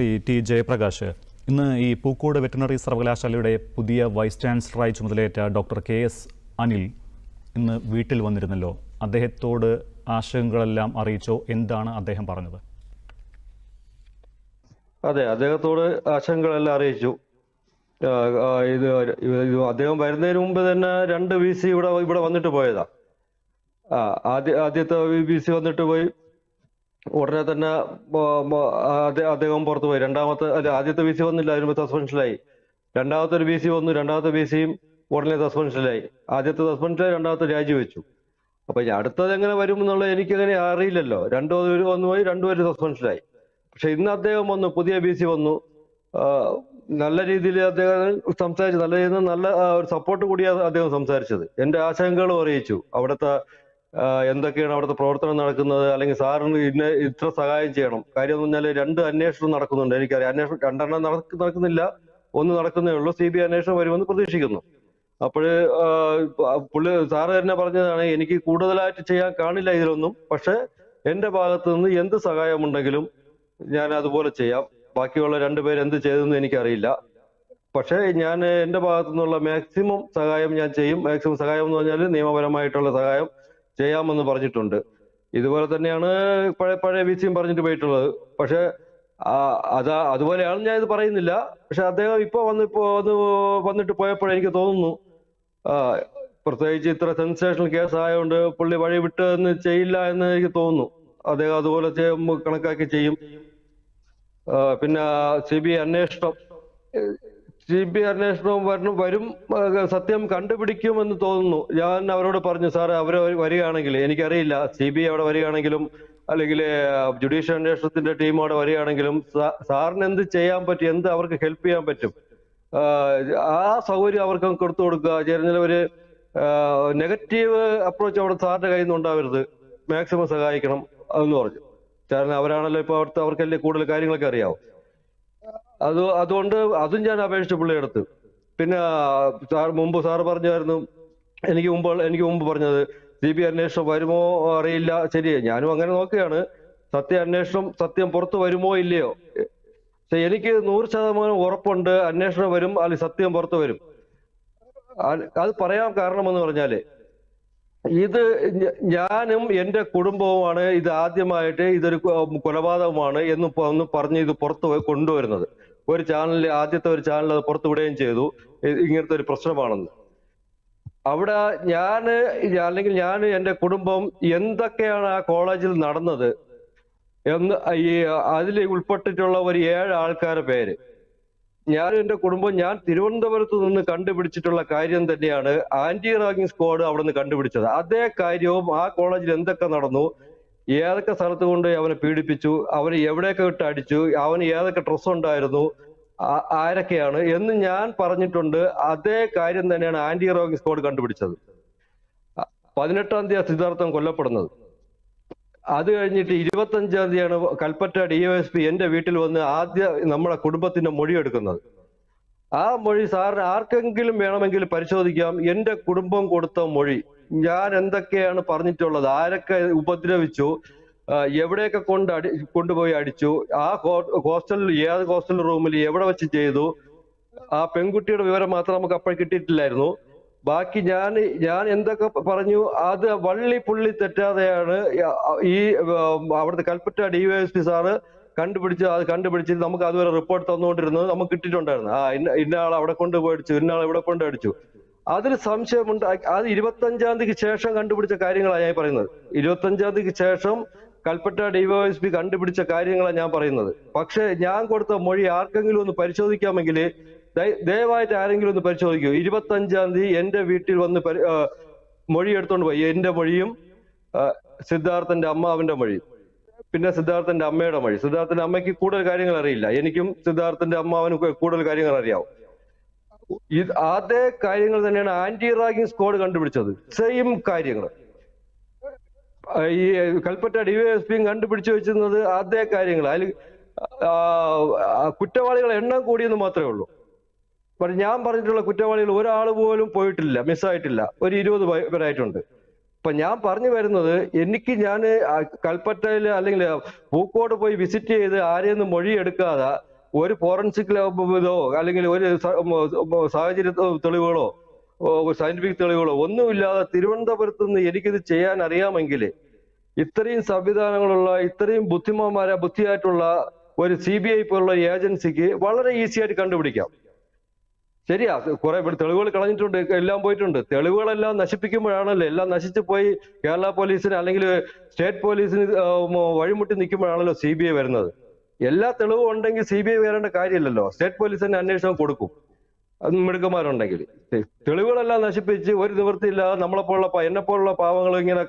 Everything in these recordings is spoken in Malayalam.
ശ്രീ ടി ജയപ്രകാശ്. ഇന്ന് ഈ പൂക്കോട് വെറ്റിനറി സർവകലാശാലയുടെ പുതിയ വൈസ് ചാൻസലറായി ചുമതലയേറ്റ ഡോക്ടർ കെ എസ് അനിൽ ഇന്ന് വീട്ടിൽ വന്നിരുന്നല്ലോ. അദ്ദേഹത്തോട് ആശങ്കകളെല്ലാം അറിയിച്ചോ? എന്താണ് അദ്ദേഹം പറഞ്ഞത്? അതെ അദ്ദേഹത്തോട് ആശങ്കകളെല്ലാം അറിയിച്ചു. ഇത് അദ്ദേഹം വരുന്നതിന് മുമ്പ് തന്നെ രണ്ട് വി സി ഇവിടെ ഇവിടെ വന്നിട്ട് പോയതാ. ആദ്യ ആദ്യത്തെ വി സി വന്നിട്ട് പോയി. ഉടനെ തന്നെ അദ്ദേഹം പുറത്തു പോയി. രണ്ടാമത്തെ അല്ല ആദ്യത്തെ വി സി വന്നില്ല അതിന് സസ്പെൻഷനിലായി രണ്ടാമത്തെ ഒരു വി സി വന്നു രണ്ടാമത്തെ വി സിയും ഉടനെ സസ്പെൻഷനിലായി ആദ്യത്തെ സസ്പെൻഷനിലായി രണ്ടാമത്തെ രാജിവെച്ചു. അപ്പൊ അടുത്തത് എങ്ങനെ വരും എന്നുള്ളത് എനിക്കങ്ങനെ അറിയില്ലല്ലോ. രണ്ടോ വന്നു പോയി രണ്ടുപേര് സസ്പെൻഷനിലായി പക്ഷെ ഇന്ന് അദ്ദേഹം വന്നു പുതിയ ബി സി വന്നു. നല്ല രീതിയിൽ അദ്ദേഹം സംസാരിച്ചു നല്ല രീതിയിൽ നല്ല ഒരു സപ്പോർട്ട് കൂടിയാണ് അദ്ദേഹം സംസാരിച്ചത്. എന്റെ ആശങ്കകളും അറിയിച്ചു. അവിടുത്തെ എന്തൊക്കെയാണ് അവിടുത്തെ പ്രവർത്തനം നടക്കുന്നത്? അല്ലെങ്കിൽ സാറിന് ഇന്ന ഇത്ര സഹായം ചെയ്യണം. കാര്യം എന്ന് പറഞ്ഞാൽ രണ്ട് അന്വേഷണം നടക്കുന്നുണ്ട്. എനിക്കറിയാം. അന്വേഷണം രണ്ടെണ്ണം നടക്ക- നടക്കുന്നില്ല. ഒന്ന് നടക്കുന്നേ ഉള്ളൂ. സി ബി ഐ അന്വേഷണം വരുമെന്ന് പ്രതീക്ഷിക്കുന്നു. അപ്പോൾ പുള്ളി സാറ് തന്നെ പറഞ്ഞതാണ് എനിക്ക് കൂടുതലായിട്ട് ചെയ്യാൻ കാണില്ല ഇതിലൊന്നും. പക്ഷെ എന്റെ ഭാഗത്ത് നിന്ന് എന്ത് സഹായമുണ്ടെങ്കിലും ഞാൻ അതുപോലെ ചെയ്യാം. ബാക്കിയുള്ള രണ്ടുപേര് എന്ത് ചെയ്തെന്ന് എനിക്കറിയില്ല. പക്ഷേ ഞാൻ എന്റെ ഭാഗത്തു നിന്നുള്ള മാക്സിമം സഹായം ഞാൻ ചെയ്യും. മാക്സിമം സഹായം എന്ന് പറഞ്ഞാൽ നിയമപരമായിട്ടുള്ള സഹായം. ചെയ്യാമെന്ന് പറഞ്ഞിട്ടുണ്ട്. ഇതുപോലെ തന്നെയാണ് പഴയ പഴയ വി സിയും പറഞ്ഞിട്ട് പോയിട്ടുള്ളത്. പക്ഷെ അതാ അതുപോലെയാണ് ഞാൻ ഇത് പറയുന്നില്ല. പക്ഷെ അദ്ദേഹം ഇപ്പൊ വന്ന് ഇപ്പോ വന്ന് വന്നിട്ട് പോയപ്പോഴേ എനിക്ക് തോന്നുന്നു പ്രത്യേകിച്ച് ഇത്ര സെൻസേഷണൽ കേസ് ആയതുകൊണ്ട് പുള്ളി വഴി വിട്ട് എന്ന് ചെയ്യില്ല എന്ന് എനിക്ക് തോന്നുന്നു. അദ്ദേഹം അതുപോലെ കണക്കാക്കി ചെയ്യും. പിന്നെ സി ബി അന്വേഷണം. സി ബി അന്വേഷണവും അന്വേഷണം വരണം വരും സത്യം കണ്ടുപിടിക്കുമെന്ന് തോന്നുന്നു. ഞാൻ അവരോട് പറഞ്ഞു സാർ അവർ വരികയാണെങ്കിൽ എനിക്കറിയില്ല സി ബി അവിടെ വരികയാണെങ്കിലും അല്ലെങ്കിൽ ജുഡീഷ്യൽ അന്വേഷണത്തിന്റെ ടീം അവിടെ വരികയാണെങ്കിലും സാറിന് എന്ത് ചെയ്യാൻ പറ്റും എന്ത് അവർക്ക് ഹെൽപ്പ് ചെയ്യാൻ പറ്റും? ആ, ആ സൗകര്യം അവർക്ക് കൊടുത്തു കൊടുക്കുക. ചേരുന്നതിൽ ഒരു നെഗറ്റീവ് അപ്രോച്ച് അവിടെ സാറിന്റെ കയ്യിൽ നിന്ന് ഉണ്ടാവരുത്. മാക്സിമം സഹായിക്കണം എന്ന് പറഞ്ഞു. കാരണം അവരാണല്ലോ ഇപ്പൊ അവിടുത്തെ അവർക്കല്ലേ കൂടുതൽ കാര്യങ്ങളൊക്കെ അറിയാവും. അത് അതുകൊണ്ട് അതും ഞാൻ അപേക്ഷിച്ചു പുള്ളിയെടുത്ത് പിന്നെ സാർ മുമ്പ് സാർ പറഞ്ഞായിരുന്നു എനിക്ക് മുമ്പ് എനിക്ക് മുമ്പ് പറഞ്ഞത് സി ബി അന്വേഷണം വരുമോ അറിയില്ല. ശരി ഞാനും അങ്ങനെ നോക്കുകയാണ്. സത്യ അന്വേഷണം സത്യം പുറത്ത് വരുമോ ഇല്ലയോ? എനിക്ക് നൂറ് ശതമാനം ഉറപ്പുണ്ട് അന്വേഷണം വരും അല്ലെങ്കിൽ സത്യം പുറത്ത് വരും. അത് പറയാൻ കാരണം എന്ന് പറഞ്ഞാൽ ഇത് ഞാനും എന്റെ കുടുംബവുമാണ് ഇത് ആദ്യമായിട്ട് ഇതൊരു കൊലപാതകമാണ് എന്ന് പറഞ്ഞ് ഇത് പുറത്ത് കൊണ്ടുവരുന്നത്. ഒരു ചാനലിൽ ആദ്യത്തെ ഒരു ചാനൽ അത് പുറത്തു വിടുകയും ചെയ്തു. ഇങ്ങനത്തെ ഒരു പ്രശ്നമാണെന്ന്. അവിടെ ഞാൻ അല്ലെങ്കിൽ ഞാൻ എന്റെ കുടുംബം എന്തൊക്കെയാണ് ആ കോളേജിൽ നടന്നത് എന്ന് ഈ അതിൽ ഉൾപ്പെട്ടിട്ടുള്ള ഒരു ഏഴ് ആൾക്കാരുടെ പേര്. ഞാൻ എന്റെ കുടുംബം ഞാൻ തിരുവനന്തപുരത്ത് നിന്ന് കണ്ടുപിടിച്ചിട്ടുള്ള കാര്യം തന്നെയാണ് ആന്റി റാഗിങ് സ്ക്വാഡ് അവിടെ നിന്ന് കണ്ടുപിടിച്ചത്. അതേ കാര്യവും ആ കോളേജിൽ എന്തൊക്കെ നടന്നു ഏതൊക്കെ സ്ഥലത്ത് കൊണ്ട് അവനെ പീഡിപ്പിച്ചു? അവനെ എവിടെയൊക്കെ ഇട്ട് അടിച്ചു? അവന് ഏതൊക്കെ ഡ്രസ് ഉണ്ടായിരുന്നു? ആരൊക്കെയാണ്? എന്ന് ഞാൻ പറഞ്ഞിട്ടുണ്ട്. അതേ കാര്യം തന്നെയാണ് ആന്റി റോഗിങ് സ്ക്വാഡ് കണ്ടുപിടിച്ചത്. പതിനെട്ടാം തീയതി സിദ്ധാർത്ഥൻ കൊല്ലപ്പെടുന്നത്. അത് കഴിഞ്ഞിട്ട് ഇരുപത്തി അഞ്ചാം തീയതിയാണ് കൽപ്പറ്റ ഡി എസ് പി എന്റെ വീട്ടിൽ വന്ന് ആദ്യ നമ്മുടെ കുടുംബത്തിന്റെ മൊഴി എടുക്കുന്നത്. ആ മൊഴി സാറിന് ആർക്കെങ്കിലും വേണമെങ്കിൽ പരിശോധിക്കാം. എന്റെ കുടുംബം കൊടുത്ത മൊഴി. ഞാൻ എന്തൊക്കെയാണ് പറഞ്ഞിട്ടുള്ളത്? ആരൊക്കെ ഉപദ്രവിച്ചു? എവിടെയൊക്കെ കൊണ്ട് അടി കൊണ്ടുപോയി അടിച്ചു? ആ ഹോസ്റ്റലിൽ ഏത് ഹോസ്റ്റൽ റൂമിൽ എവിടെ വെച്ച് ചെയ്തു? ആ പെൺകുട്ടിയുടെ വിവരം മാത്രം നമുക്ക് അപ്പോൾ കിട്ടിയിട്ടില്ലായിരുന്നു. ബാക്കി ഞാൻ ഞാൻ എന്തൊക്കെ പറഞ്ഞു? അത് വള്ളി പുള്ളി തെറ്റാതെയാണ് ഈ അവിടുത്തെ കൽപ്പറ്റ ഡിവൈഎസ്പി സാറ് കണ്ടുപിടിച്ച് അത് കണ്ടുപിടിച്ച് നമുക്ക് അതുവരെ റിപ്പോർട്ട് തന്നുകൊണ്ടിരുന്നത് നമുക്ക് കിട്ടിയിട്ടുണ്ടായിരുന്നു. ആ ഇന്ന ഇന്ന ആൾ അവിടെ കൊണ്ട് അടിച്ചു ഇന്ന ആൾ ഇവിടെ കൊണ്ട് അടിച്ചു. അതിൽ സംശയമുണ്ട്. അത് ഇരുപത്തഞ്ചാം തീയതിക്ക് ശേഷം കണ്ടുപിടിച്ച കാര്യങ്ങളാണ് ഞാൻ പറയുന്നത്. ഇരുപത്തഞ്ചാം തീയതിക്ക് ശേഷം കൽപ്പറ്റ ഡിവൈഎസ്പി കണ്ടുപിടിച്ച കാര്യങ്ങളാണ് ഞാൻ പറയുന്നത്. പക്ഷെ ഞാൻ കൊടുത്ത മൊഴി ആർക്കെങ്കിലും ഒന്ന് പരിശോധിക്കാമെങ്കിൽ ദയവായിട്ട് ആരെങ്കിലും ഒന്ന് പരിശോധിക്കൂ. ഇരുപത്തഞ്ചാം തീയതി എന്റെ വീട്ടിൽ വന്ന് മൊഴി എടുത്തോണ്ട് പോയി. എന്റെ മൊഴിയും സിദ്ധാർത്ഥന്റെ അമ്മാവിന്റെ മൊഴിയും. പിന്നെ സിദ്ധാർത്ഥന്റെ അമ്മയുടെ മൊഴി. സിദ്ധാർത്ഥന്റെ അമ്മയ്ക്ക് കൂടുതൽ കാര്യങ്ങൾ അറിയില്ല. എനിക്കും സിദ്ധാർത്ഥന്റെ അമ്മാവനും കൂടുതൽ കാര്യങ്ങൾ അറിയാവും ഇത് അതേ കാര്യങ്ങൾ തന്നെയാണ് ആന്റി റാഗിംഗ് സ്ക്വാഡ് കണ്ടുപിടിച്ചത്. സെയിം കാര്യങ്ങൾ. ഈ കൽപ്പറ്റ ഡിവൈഎസ്പിയും കണ്ടുപിടിച്ചു വെച്ചിരുന്നത് അതേ കാര്യങ്ങൾ. അതിൽ കുറ്റവാളികളെ എണ്ണം കൂടിയെന്ന് മാത്രമേ ഉള്ളൂ. പക്ഷെ ഞാൻ പറഞ്ഞിട്ടുള്ള കുറ്റവാളികൾ ഒരാൾ പോലും പോയിട്ടില്ല മിസ്സായിട്ടില്ല. ഒരു ഇരുപത് പേരായിട്ടുണ്ട്. അപ്പൊ ഞാൻ പറഞ്ഞു വരുന്നത് എനിക്ക് ഞാൻ കൽപ്പറ്റയിൽ അല്ലെങ്കിൽ പൂക്കോട് പോയി വിസിറ്റ് ചെയ്ത് ആരെയൊന്നും മൊഴി എടുക്കാതെ ഒരു ഫോറൻസിക് ഇതോ അല്ലെങ്കിൽ ഒരു സാഹചര്യ തെളിവുകളോ സയന്റിഫിക് തെളിവുകളോ ഒന്നുമില്ലാതെ തിരുവനന്തപുരത്ത് നിന്ന് എനിക്കിത് ചെയ്യാൻ അറിയാമെങ്കിൽ ഇത്രയും സംവിധാനങ്ങളുള്ള ഇത്രയും ബുദ്ധിമാന്മാരെ ബുദ്ധിയായിട്ടുള്ള ഒരു സി ബി ഐ പോലുള്ള ഏജൻസിക്ക് വളരെ ഈസി ആയിട്ട് കണ്ടുപിടിക്കാം. ശരിയാ കുറെ തെളിവുകൾ കളഞ്ഞിട്ടുണ്ട് എല്ലാം പോയിട്ടുണ്ട്. തെളിവുകളെല്ലാം നശിപ്പിക്കുമ്പോഴാണല്ലോ എല്ലാം നശിച്ചു പോയി കേരള പോലീസിന് അല്ലെങ്കിൽ സ്റ്റേറ്റ് പോലീസിന് വഴിമുട്ടി നിൽക്കുമ്പോഴാണല്ലോ സി ബി ഐ വരുന്നത്. എല്ലാ തെളിവും ഉണ്ടെങ്കിൽ സി ബി ഐ വരേണ്ട കാര്യമില്ലല്ലോ. സ്റ്റേറ്റ് പോലീസിന് അന്വേഷണം കൊടുക്കും. അത് മിടുക്കന്മാരുണ്ടെങ്കിൽ. തെളിവുകളെല്ലാം നശിപ്പിച്ച് ഒരു നിവൃത്തിയില്ലാതെ നമ്മളെപ്പോലുള്ള എന്നെ പോലുള്ള പാവങ്ങൾ ഇങ്ങനെ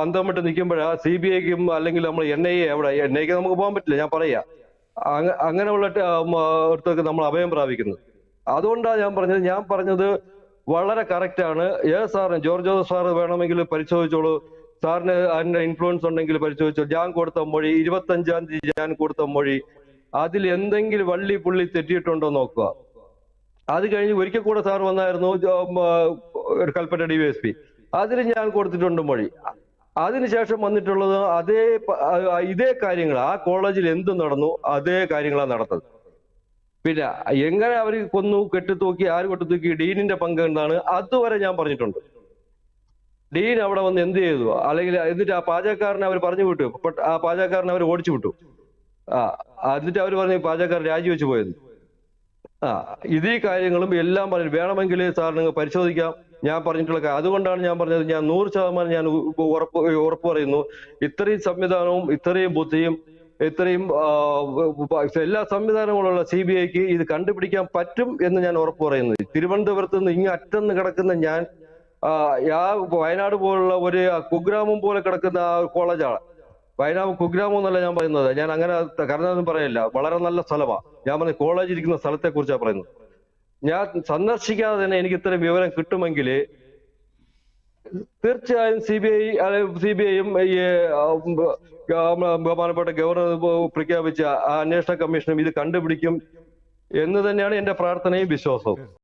അന്തം വിട്ട് നിൽക്കുമ്പോഴാ സി ബി ഐക്കും അല്ലെങ്കിൽ നമ്മൾ എൻ ഐ എവിടെ എൻ ഐക്ക് നമുക്ക് പോകാൻ പറ്റില്ല ഞാൻ പറയാ. അങ്ങ- അങ്ങനെയുള്ള ഇടത്തൊക്കെ നമ്മൾ അഭയം പ്രാപിക്കുന്നത്. അതുകൊണ്ടാണ് ഞാൻ പറഞ്ഞത് ഞാൻ പറഞ്ഞത് വളരെ കറക്റ്റ് ആണ്. ഏത് സാറിന് ജോർജ് ജോസഫ് സാറ് വേണമെങ്കിൽ പരിശോധിച്ചോളൂ. സാറിന് അതിന്റെ ഇൻഫ്ലുവൻസ് ഉണ്ടെങ്കിൽ പരിശോധിച്ചു. ഞാൻ കൊടുത്ത മൊഴി ഇരുപത്തഞ്ചാം തീയതി ഞാൻ കൊടുത്ത മൊഴി അതിൽ എന്തെങ്കിലും വള്ളി പുള്ളി തെറ്റിയിട്ടുണ്ടോ നോക്കുക. അത് കഴിഞ്ഞ് ഒരിക്കൽ കൂടെ സാർ വന്നായിരുന്നു കൽപ്പറ്റ ഡി എസ് പി അതിൽ ഞാൻ കൊടുത്തിട്ടുണ്ട് മൊഴി. അതിനുശേഷം വന്നിട്ടുള്ളത് അതേ ഇതേ കാര്യങ്ങൾ ആ കോളേജിൽ എന്ത് നടന്നു അതേ കാര്യങ്ങളാണ് നടത്തത് പിന്നെ എങ്ങനെ അവർ കൊന്നു കെട്ടിത്തൂക്കി ആര് കെട്ടിത്തൂക്കി ഡീനിന്റെ പങ്ക് എന്താണ് അതുവരെ ഞാൻ പറഞ്ഞിട്ടുണ്ട്. ഡീൻ അവിടെ വന്ന് എന്ത് ചെയ്തു? അല്ലെങ്കിൽ എന്നിട്ട് ആ പാചകക്കാരനെ അവർ പറഞ്ഞു വിട്ടു. ആ പാചകക്കാരനെ അവർ ഓടിച്ചു വിട്ടു. ആ എന്നിട്ട് അവർ പറഞ്ഞു പാചകക്കാരൻ രാജിവെച്ച് പോയത് ആ ഇതേ കാര്യങ്ങളും എല്ലാം പറഞ്ഞു. വേണമെങ്കിൽ സാർ നിങ്ങൾ പരിശോധിക്കാം. ഞാൻ പറഞ്ഞിട്ടുള്ള കാര്യം അതുകൊണ്ടാണ് ഞാൻ പറഞ്ഞത് ഞാൻ നൂറ് ശതമാനം ഞാൻ ഉറപ്പ് ഉറപ്പ് പറയുന്നു. ഇത്രയും സംവിധാനവും ഇത്രയും ബുദ്ധിയും ഇത്രയും എല്ലാ സംവിധാനങ്ങളുള്ള സി ബി ഐക്ക് ഇത് കണ്ടുപിടിക്കാൻ പറ്റും എന്ന് ഞാൻ ഉറപ്പ് പറയുന്നു. തിരുവനന്തപുരത്ത് നിന്ന് ഇങ്ങ് അറ്റന്ന് കിടക്കുന്ന ഞാൻ ആ, വയനാട് പോലുള്ള ഒരു കുഗ്രാമം പോലെ കിടക്കുന്ന ആ കോളേജാണ്. വയനാട് കുഗ്രാമം എന്നല്ല ഞാൻ പറയുന്നത്. ഞാൻ അങ്ങനെ കരുതാനൊന്നും പറയില്ല വളരെ നല്ല സ്ഥലമാണ് ഞാൻ പറഞ്ഞ കോളേജ് ഇരിക്കുന്ന സ്ഥലത്തെ കുറിച്ചാണ് പറയുന്നത്. ഞാൻ സന്ദർശിക്കാതെ തന്നെ എനിക്ക് ഇത്രയും വിവരം കിട്ടുമെങ്കിൽ തീർച്ചയായും C B I C B ഐയും ഈ ബഹുമാനപ്പെട്ട ഗവർണർ പ്രഖ്യാപിച്ച അന്വേഷണ കമ്മീഷനും ഇത് കണ്ടുപിടിക്കും എന്ന് തന്നെയാണ് എന്റെ പ്രാർത്ഥനയും വിശ്വാസവും.